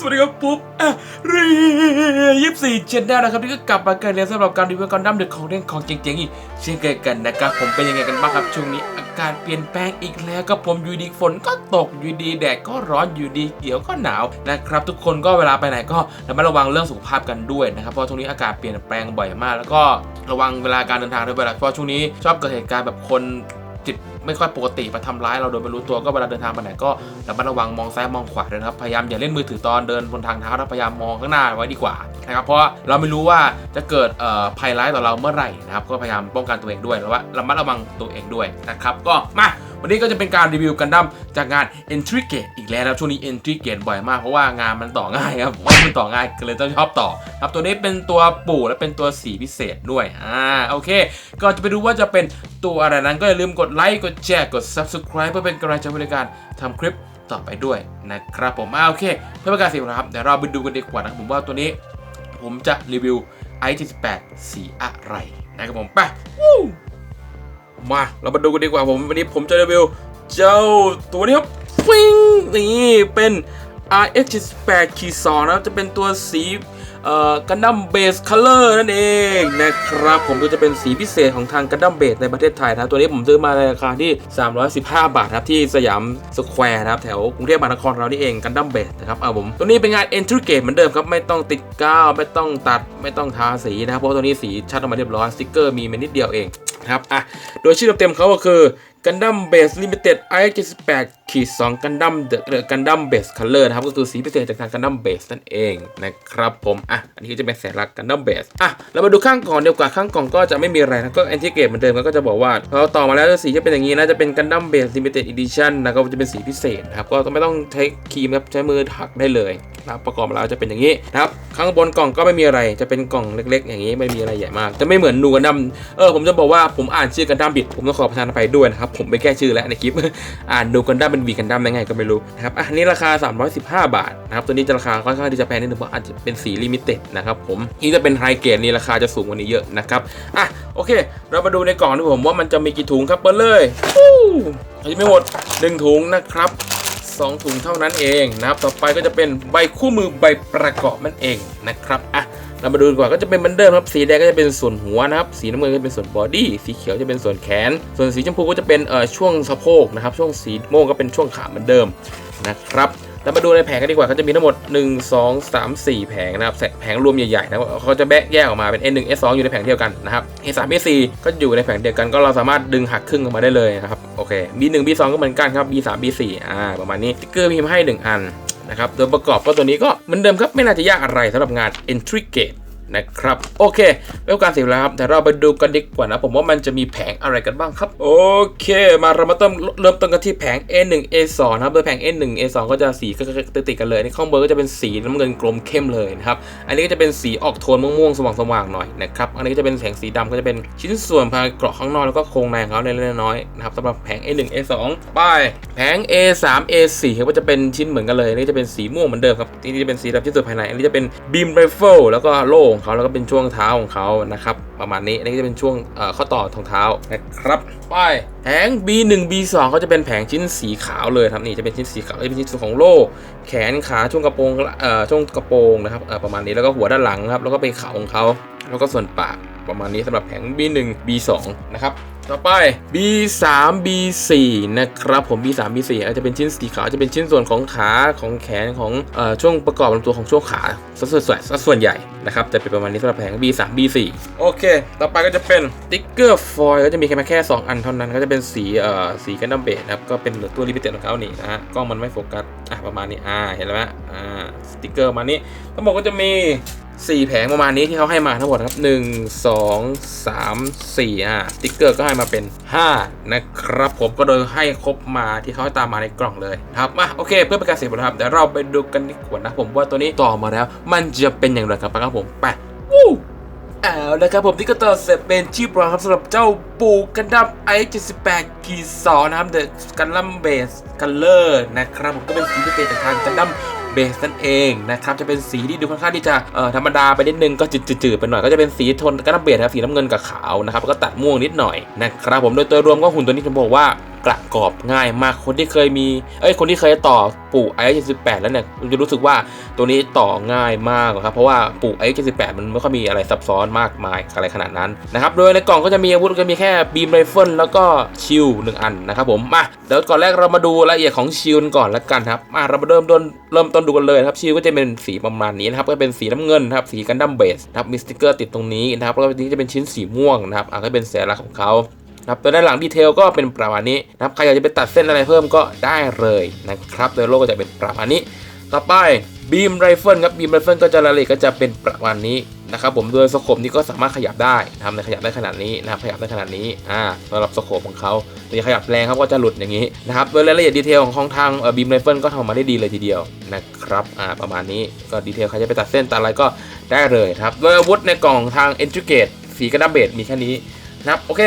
สวัสดีครับปุ๊บอะรียี่สี่เจนได้นะครับนี่ก็กลับมาเกันแล้วสำหรับการรีวิวกันดั้มเด็กของเล่นของเจ๋งๆอีกเช่นเคยกันนะครับผมเป็นยังไงกันบ้างครับช่วงนี้อากาศเปลี่ยนแปลงอีกแล้วก็ผมอยู่ดีฝนก็ตกอยู่ดีแดดก็ร้อนอยู่ดีเดี๋ยวก็หนาวนะครับทุกคนก็เวลาไปไหนก็ระมัดระวังเรื่องสุขภาพกันด้วยนะครับเพราะช่วงนี้อากาศเปลี่ยนแปลงบ่อยมาก แล้วก็ระวังเวลาการเดินทางด้วยเวลาเพราะช่วงนี้ชอบเกิดเหตุการณ์แบบคนจิต ไม่ค่อยปกติมาทำร้ายเราโดยไม่รู้ตัวก็เวลาเดินทางไปไหนก็ระมัดระวังมองซ้ายมองขวาด้วยนะครับพยายามอย่าเล่นมือถือตอนเดินบนทางเท้านะพยายามมองข้างหน้าไว้ดีกว่านะครับเพราะเราไม่รู้ว่าจะเกิดภัยร้ายต่อเราเมื่อไหร่นะครับก็พยายามป้องกันตัวเองด้วยแล้วว่าระมัดระวังตัวเองด้วยนะครับก็มา วันนี้ก็จะเป็นการรีวิวกันดั้มจากงาน Entry Gate อีกแล้วครับช่วงนี้ Entry Gate บ่อยมากเพราะว่างานมันต่อง่ายครับว่ามันต่อง่ายก็เลยต้องชอบต่อครับตัวนี้เป็นตัวปู่และเป็นตัวสีพิเศษด้วยอ่าโอเคก่อนจะไปดูว่าจะเป็นตัวอะไรนั้นก็อย่าลืมกดไลค์กดแชร์กด Subscribe เพื่อเป็นกำลังใจในการทำคลิปต่อไปด้วยนะครับผมอ่าโอเค เพื่อเป็นการสียเวลาครับเดี๋ยวเราไปดูกันดีกว่านะผมว่าตัวนี้ผมจะรีวิว i78 สีอะไรนะครับผมไปวู้ มาเรามาดูกันดีกว่าผมวันนี้ผมจะรีวิวเจ้าตัวนี้ครับฟิงนี่เป็น RX78 คีย์สองนะครับจะเป็นตัวสี กันดั้มเบสคัลเลอร์นั่นเองนะครับผมก็จะเป็นสีพิเศษของทางกันดั้มเบสในประเทศไทยนะตัวนี้ผมซื้อมาในราคาที่ 315 บาทครับที่สยามสแควร์นะครับแถวกรุงเทพมหานครเรานี่เองกันดั้มเบสนะครับเอาผมตัวนี้เป็นงาน Entry Gate เหมือนเดิมครับไม่ต้องติดกาวไม่ต้องตัดไม่ต้องทาสีนะครับเพราะตัวนี้สีชัดออกมาเรียบร้อยสติกเกอร์มีมานิดเดียวเองครับอะโดยชื่อเต็มๆเขาก็คือ Gundam Base Limited i78 ขีด2 Gundam The Gundam Base Color นะครับ ก็คือสีพิเศษจากทาง Gundam Base นั่นเองนะครับผม อะ อันนี้ก็จะเป็นสัญลักษณ์ Gundam Base อะ เรามาดูข้างกล่องเดียวกับข้างกล่องก็จะไม่มีอะไรนะก็ Anti Gate เหมือนเดิมก็จะบอกว่าพอต่อมาแล้วสีจะเป็นอย่างนี้นะ จะเป็น Gundam Base Limited Edition นนะครับก็จะเป็นสีพิเศษนะครับ ก็ไม่ต้องใช้ครีมครับใช้มือถักได้เลยนะประกอบมาแล้วจะเป็นอย่างนี้นะครับข้างบนกล่องก็ไม่มีอะไรจะเป็นกล่องเล็ก ๆ อย่างนี้ไม่มีอะไรใหญ่มาก จะไม่เหมือนนูกันดั้มเออผมจะบอกว่าผมอ่านชื่อกันดั้มผิดผมต้องขอประทานอภัยด้วยนะครับผมไปแก้ชื่อแล้วในคลิป อ่านดูกันได้เป็นวีกันดั้มได้ไงก็ไม่รู้นะครับอะอันนี้ราคา 315 บาทนะครับตัวนี้จะราคาค่อนข้างที่จะแพงนิดนึงเพราะอาจจะเป็นสีลิมิเต็ดนะครับผมที่จะเป็นไฮเกรดนี่ราคาจะสูงกว่านี้เยอะนะครับอะโอเค เรามาดูในกล่องดีผมว่ามันจะมีกี่ถุงครับเปิดเลยฟู้อาจจะไม่หมดหนึ่งถุงนะครับสองถุงเท่านั้นเองนะครับต่อไปก็จะเป็นใบคู่มือใบประกอบนั่นเองนะครับอะ เรามาดูดีกว่าก็จะเป็นเหมือนเดิมครับ สีแดงก็จะเป็นส่วนหัวนะครับ สีน้ำเงินก็จะเป็นส่วนบอดี้ สีเขียวจะเป็นส่วนแขน ส่วนสีชมพูก็จะเป็นเอ่อช่วงสะโพกนะครับ ช่วงสีม่วงก็เป็นช่วงขาเหมือนเดิมนะครับเรามาดูในแผงกันดีกว่าเขาจะมีทั้งหมด 1 2 3 4 แผงนะครับแผงรวมใหญ่ๆนะเขาจะแบกแยกออกมาเป็น N1 S2 อยู่ในแผงเดียวกันนะครับ A3 A4 ก็อยู่ในแผงเดียวกันก็เราสามารถดึงหักครึ่งออกมาได้เลยนะครับโอเค B1 B2 ก็เหมือนกันครับ B3 B4 อ่าประมาณนี้สติ๊กเกอร์มีมาให้ 1 อัน นะครับโดยประกอบก็ตัวนี้ก็เหมือนเดิมครับไม่น่าจะยากอะไรสำหรับงาน Entry Gate นะครับ โอเคไม่ต้องการเสียเวลาครับแต่เราไปดูกันดีกว่านะ ผมว่ามันจะมีแผงอะไรกันบ้างครับ โอเค มาเรามาเริ่มเริ่มต้นกันที่แผง A1 A2 นะครับโดยแผง A1 A2 ก็จะสีก็ติดกันเลยในข้างบนก็จะเป็นสีน้ำเงินกลมเข้มเลยนะครับอันนี้ก็จะเป็นสีออกโทนม่วงๆสว่างๆหน่อยนะครับอันนี้ก็จะเป็นแผงสีดำก็จะเป็นชิ้นส่วนภายเกราะข้างนอกแล้วก็โครงในของเขาเล็กๆน้อยๆนะครับสำหรับแผง A1 A2 ไปแผง A3 A4 ก็จะเป็นชิ้นเหมือนกันเลยอันนี้จะเป็นสีม่วงเหมือนเดิมครับนี่จะเป็นสีดำชิ้นส่วนภายในอันนี้จะเป็นบีมไรเฟิลแล้วก็โล่ของเขาแล้วก็เป็นช่วงเท้าของเขานะครับประมาณนี้อันนี้ก็จะเป็นช่วงข้อต่อทางเท้านะครับไปแผง B1 B2 เขาจะเป็นแผงชิ้นสีขาวเลยครับนี่จะเป็นชิ้นสีขาวจะเป็นชิ้นส่วนของโล่แขนขาช่วงกระโปรงเอ่อช่วงกระโปรงนะครับเอ่อประมาณนี้แล้วก็หัวด้านหลังครับแล้วก็เป็นขาของเขาแล้วก็ส่วนปาก ประมาณนี้สำหรับแผง B1 B2 นะครับต่อไป B3 B4 นะครับผม B3 B4 อาจจะเป็นชิ้นสีขาวจะเป็นชิ้นส่วนของขาของแขนของอช่วงประกอบลำตัวของช่วงขาสัดส่วนสัดส่วนใหญ่นะครับจะเป็นประมาณนี้สำหรับแผง B3 B4 โอเค ต่อไปก็จะเป็นติ๊กเกอร์ฟอยล์ก็จะมีแค่แค่ 2 อันเท่านั้น ก็จะเป็นสีเอ่อสีกันดัมเบสนะครับก็เป็นตัวลิมิเต็ดของเขานี่นะฮะกล้องมันไม่โฟกัสอะประมาณนี้อ่าเห็นแล้วไหมอ่าสติ๊กเกอร์มานี้ต้องบอกก็จะมี 4แผงประมาณนี้ที่เขาให้มาทั้งหมดครับ1 2 3 4อ่าสติ๊กเกอร์ก็ให้มาเป็น5นะครับผมก็โดยให้ครบมาที่เขาให้ตามมาในกล่องเลยครับมาโอเค เพื่อเป็นการเสียเวลครับเดี๋ยวเราไปดูกันดีกว่านะผมว่าตัวนี้ต่อมาแล้ว มันจะเป็นอย่างไรครับครับผมไปวู้เอาละครับผมที่ก็ต่อเสร็จเป็นชีพรอครับสำหรับเจ้าปูกันดับไอ78กีสอนะครับเดอะกันลัมเบสกันเลอร์นะครับผมก็เป็นสีพิเศษจากทางกันดัม เบสนั่นเองนะครับจะเป็นสีที่ดูค่อนข้างที่จะธรรมดาไปนิดนึงก็จืดๆไปหน่อยก็จะเป็นสีโทนกระน้ำเบสครับสีน้ำเงินกับขาวนะครับแล้วก็ตัดม่วงนิดหน่อยนะครับผมโดยตัวรวมก็หุ่นตัวนี้ผมบอกว่า ประกอบง่ายมากคนที่เคยมีเอ้ยคนที่เคยต่อปู่ไอเจ็ดสิบแปดแล้วเนี่ยจะรู้สึกว่าตัวนี้ต่อง่ายมากครับเพราะว่าปู่ไอเจ็ดสิบแปดมันไม่ค่อยมีอะไรซับซ้อนมากมายอะไรขนาดนั้นนะครับโดยในกล่องก็จะมีอาวุธก็มีแค่บีมไรเฟิลแล้วก็ชิลหนึ่งอันนะครับผมมาเดี๋ยวก่อนแรกเรามาดูรายละเอียดของชิลก่อนละกันครับมาเรามาเริ่มต้นเริ่มต้นดูกันเลยครับชิลก็จะเป็นสีประมาณนี้นะครับก็เป็นสีน้ำเงินนะครับสีกันดั้มเบสนะครับมีสติกเกอร์ติดตรงนี้นะครับแล้วก็นี้จะเป็นชิ้นสีม่วงนะครับอะก็เป็นสัญลักษณ์ของเขา นะครับตัวด้านหลังดีเทลก็เป็นประมาณนี้นะครับใครอยากจะไปตัดเส้นอะไรเพิ่มก็ได้เลยนะครับโดยโลกก็จะเป็นประมาณนี้ ต่อไปบีมไรเฟิลครับบีมไรเฟิลก็จะรายละเอียดก็จะเป็นประมาณนี้นะครับผมโดยสโคปนี้ก็สามารถขยับได้นะครับในขยับได้ขนาดนี้นะครับขยับได้ขนาดนี้อ่าสำหรับสโคปของเขาแต่ขยับแรงครับก็จะหลุดอย่างนี้นะครับโดยรายละเอียดดีเทลของทางบีมไรเฟิลก็ทำมาได้ดีเลยทีเดียวนะครับอ่าประมาณนี้ก็ดีเทลใครจะไปตัดเส้นตัดอะไรก็ได้เลยครับโดยอาวุธในกล่องทาง e n t r i g a t e สีกระดาษเบสมีแค่นี้นะครับโอเค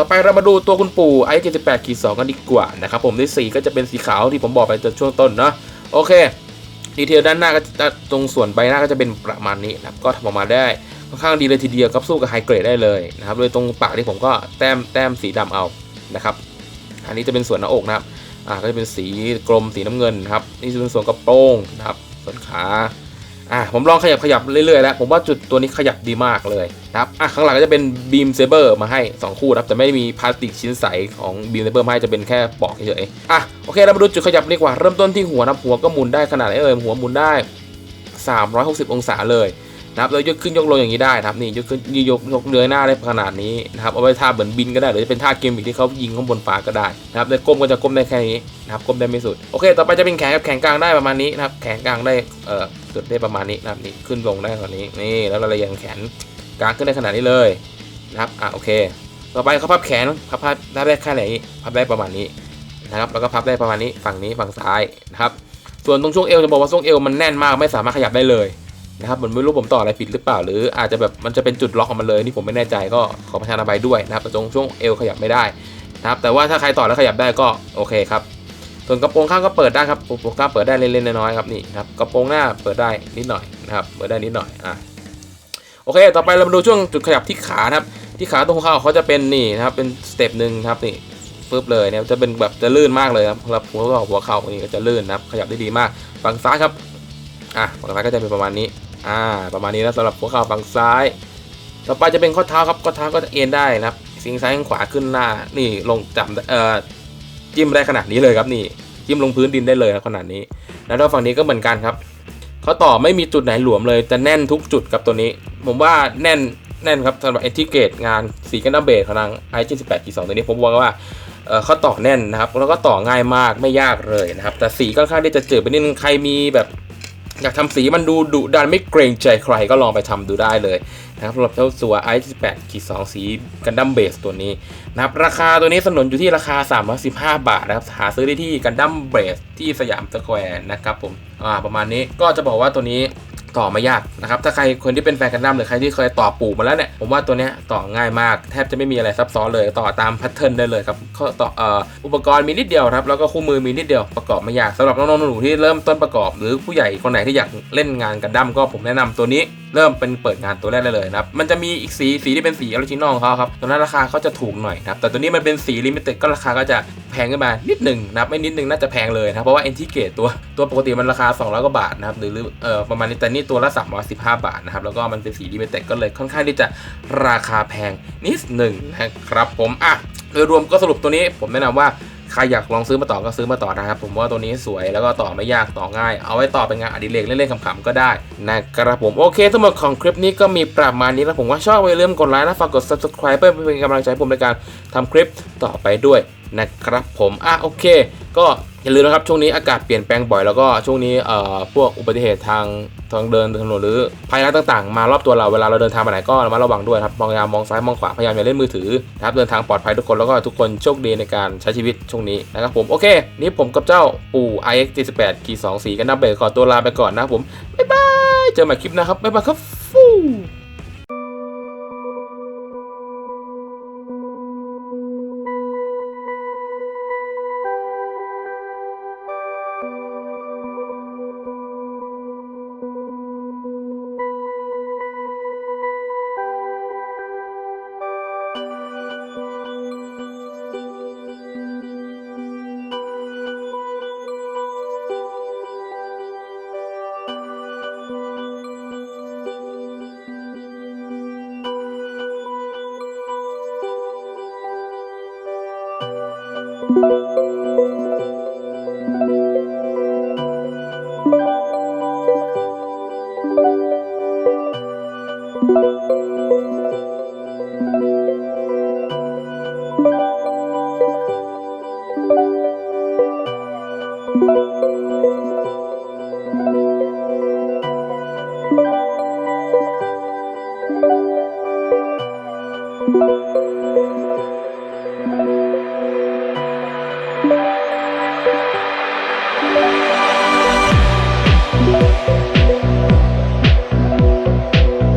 ต่อไปเรามาดูตัวคุณปู่ไอ78ขีด2กันดีกว่านะครับผมด้วยสีก็จะเป็นสีขาวที่ผมบอกไปจากช่วงต้นเนาะโอเคดีเทลด้านหน้าก็ตรงส่วนใบหน้าก็จะเป็นประมาณนี้นะครับก็ทำออกมาได้ค่อนข้างดีเลยทีเดียวครับสู้กับไฮเกรดได้เลยนะครับโดยตรงปากที่ผมก็แต้มแต้มสีดำเอานะครับ อันนี้จะเป็นส่วนหน้าอกนะครับอ่าก็จะเป็นสีกลมสีน้ำเงินนะครับนี่จะเป็นส่วนกระโปรงนะครับส่วนขา อะผมลองขยับขยับเรื่อยๆแล้วผมว่าจุดตัวนี้ขยับดีมากเลยนะครับอะข้างหลังก็จะเป็นบีมเซเบอร์มาให้ 2 คู่นะครับแต่ไม่ได้มีพลาสติกชิ้นใสของบีมเซเบอร์มาให้จะเป็นแค่ปอกเฉยๆอะโอเคเรามาดูจุดขยับดีกว่าเริ่มต้นที่หัวนะหัวก็หมุนได้ขนาดไหนเอ่ยหัวหมุนได้ 360 องศาเลย นะครับแล้วยกขึ้นยกลงอย่างนี้ได้นะครับนี่ยกขึ้นยกยกเนื้อหน้าได้ขนาดนี้นะครับเอาไว้ท่าเหมือนบินก็ได้หรือจะเป็นท่าเกมอีกที่เขายิงข้างบนฟ้าก็ได้นะครับแต่ก้มก็จะก้มได้แค่นี้นะครับก้มได้ไม่สุดโอเค ต่อไปจะเป็นแขนกับแขนกลางได้ประมาณนี้นะครับแขนกลางได้เอ่อสุดได้ประมาณนี้นะครับนี่ขึ้นลงได้ขนาดนี้นี่แล้วเราเลยยังแขนกลางขึ้นได้ขนาดนี้เลยนะครับอะโอเค ต่อไปเขาพับแขนพับพับได้แค่ไหนพับได้ประมาณนี้นะครับแล้วก็พับได้ประมาณนี้ฝั่งนี้ฝั่งซ้ายนะครับส่วนตรงช่วงเอวจะบอกว่าช่วงเอวมันแน่นมากไม่สามารถขยับได้เลย นะครับผมไม่รู้ผมต่ออะไรผิดหรือเปล่า หรืออาจจะแบบมันจะเป็นจุดล็อกของมันเลยนี่ผมไม่แน่ใจก็ขอประทานอภัยด้วยนะครับแต่ตรงช่วงเอวขยับไม่ได้นะครับแต่ว่าถ้าใครต่อแล้วขยับได้ก็โอเคครับส่วนกระโปรงข้างก็เปิดได้ครับกระโปรงข้างเปิดได้เล็กๆน้อยๆครับนี่ครับกระโปรงหน้าเปิดได้นิดหน่อยนะครับเปิดได้นิดหน่อยอะโอเค ต่อไปเรามาดูช่วงจุดขยับที่ขานะครับที่ขาตรงข่าเขาจะเป็นนี่นะครับเป็นสเต็ปหนึ่งครับนี่ปึ๊บเลยเนี่ยจะเป็นแบบจะลื่นมากเลยครับสำหรับหัวเข่าหัวเข่านี่ก็จะลื่นนะครับขยับได้ดีมากฝั่งซ้ายครับอะฝั่งซ้ายก็จะเป็นประมาณนี้ อ่า ประมาณนี้นะสำหรับหัวเข่าฝั่งซ้าย ต่อไปจะเป็นข้อเท้าครับข้อเท้าก็จะเอ็นได้นะครับสิงซ้ายข้างขวาขึ้นหน้า นี่ลงจับเอ่อจิ้มได้ขนาดนี้เลยครับนี่จิ้มลงพื้นดินได้เลยขนาดนี้ แล้วก็ฝั่งนี้ก็เหมือนกันครับเขาต่อไม่มีจุดไหนหลวมเลยจะแน่นทุกจุดครับตัวนี้ ผมว่าแน่นแน่นครับสำหรับเอทิเกตงานสีกันดั้มเบสของทางไอจีสิบแปดกีสองตัวนี้ผมบอกว่าเออเขาต่อแน่นนะครับ แล้วก็ต่อง่ายมากไม่ยากเลยนะครับ แต่สีค่อนข้างที่จะเจือไปนิดนึงใครมีแบบ อยากทำสีมันดูดุดันไม่เกรงใจใครก็ลองไปทำดูได้เลยนะครับสำหรับเจ้าสัว i 8ขีด2สีกันดั้มเบสตัวนี้นะครับราคาตัวนี้สนนอยู่ที่ราคา 315 บาทนะครับหาซื้อได้ที่กันดั้มเบสที่สยามสแควร์นะครับผมอ่าประมาณนี้ก็จะบอกว่าตัวนี้ ต่อไม่ยากนะครับถ้าใครคนที่เป็นแฟนกันดั้มหรือใครที่เคยต่อปู่มาแล้วเนี่ยผมว่าตัวเนี้ยต่อง่ายมาก แทบจะไม่มีอะไรซับซ้อนเลยต่อตามแพทเทิร์นได้เลยครับข้อต่ออ,อุปกรณ์มีนิดเดียวครับแล้วก็คู่มือมีนิดเดียวประกอบไม่ยากสำหรับน้องๆหนูที่เริ่มต้นประกอบ หรือผู้ใหญ่คนไหนที่อยากเล่นงานกันดั้มก็ผมแนะนำตัวนี้เริ่มเป็นเปิดงานตัวแรกได้เลยนะครับ มันจะมีอีกสีสีที่เป็นสีออริจินอลของเขาครับ ตัวนั้นราคาเขาจะถูกหน่อยครับ แต่ตัวนี้มันเป็นสีลิมิเต็ดก็ราคาก็จะ พงขึ้นมานิดหนึ่งนะครับไม่นิดหนึ่งน่าจะแพงเลยนะครับเพราะว่าเอนทิเกตตัวตัวปกติมันราคา 200 กว่าบาทนะครับหรือหรือเอประมาณนี้แต่นี่ตัวละ315 บาทนะครับแล้วก็มันเป็นสีลิมิเต็ดก็เลยค่อนข้างที่จะราคาแพงนิดหนึ่งนะครับผมอะโดยรวมก็สรุปตัวนี้ผมแนะนำว่าใครอยากลองซื้อมาต่อก็ซื้อมาต่อนะครับ ผมว่าตัวนี้สวยแล้วก็ต่อไม่ยากต่อง่าย เอาไว้ต่อเป็นงานอดิเรกเล่นๆขำๆก็ได้นะครับผมโอเคทั้งหมดของคลิปนี้ก็มีประมาณนี้แล้วผมว่าชอบอย่าลืมกดไลค์นะฝากกด subscribe เพื่อเป็นกำลังใจผมในการทำคลิปต่อไปด้วย นะครับผมอะโอเค ก็อย่าลืมนะครับช่วงนี้อากาศเปลี่ยนแปลงบ่อยแล้วก็ช่วงนี้เอ่อพวกอุบัติเหตุทางทางเดินถนนหรือภัยร้ายต่างๆ มารอบตัวเราเวลาเราเดินทางไปไหนก็ระมัดระวังด้วยครับมองยามมองซ้ายมองขวาพยายามอย่าเล่นมือถือนะครับเดินทางปลอดภัยทุกคนแล้วก็ทุกคนโชคดีในการใช้ชีวิตช่วงนี้นะครับผมโอเค นี่ผมกับเจ้าปู่ iX 78ขี2สีกันนับเบรกขอตัวลาไปก่อนนะครับผมบ๊ายบายเจอใหม่คลิปนะครับบ๊ายบายครับฟู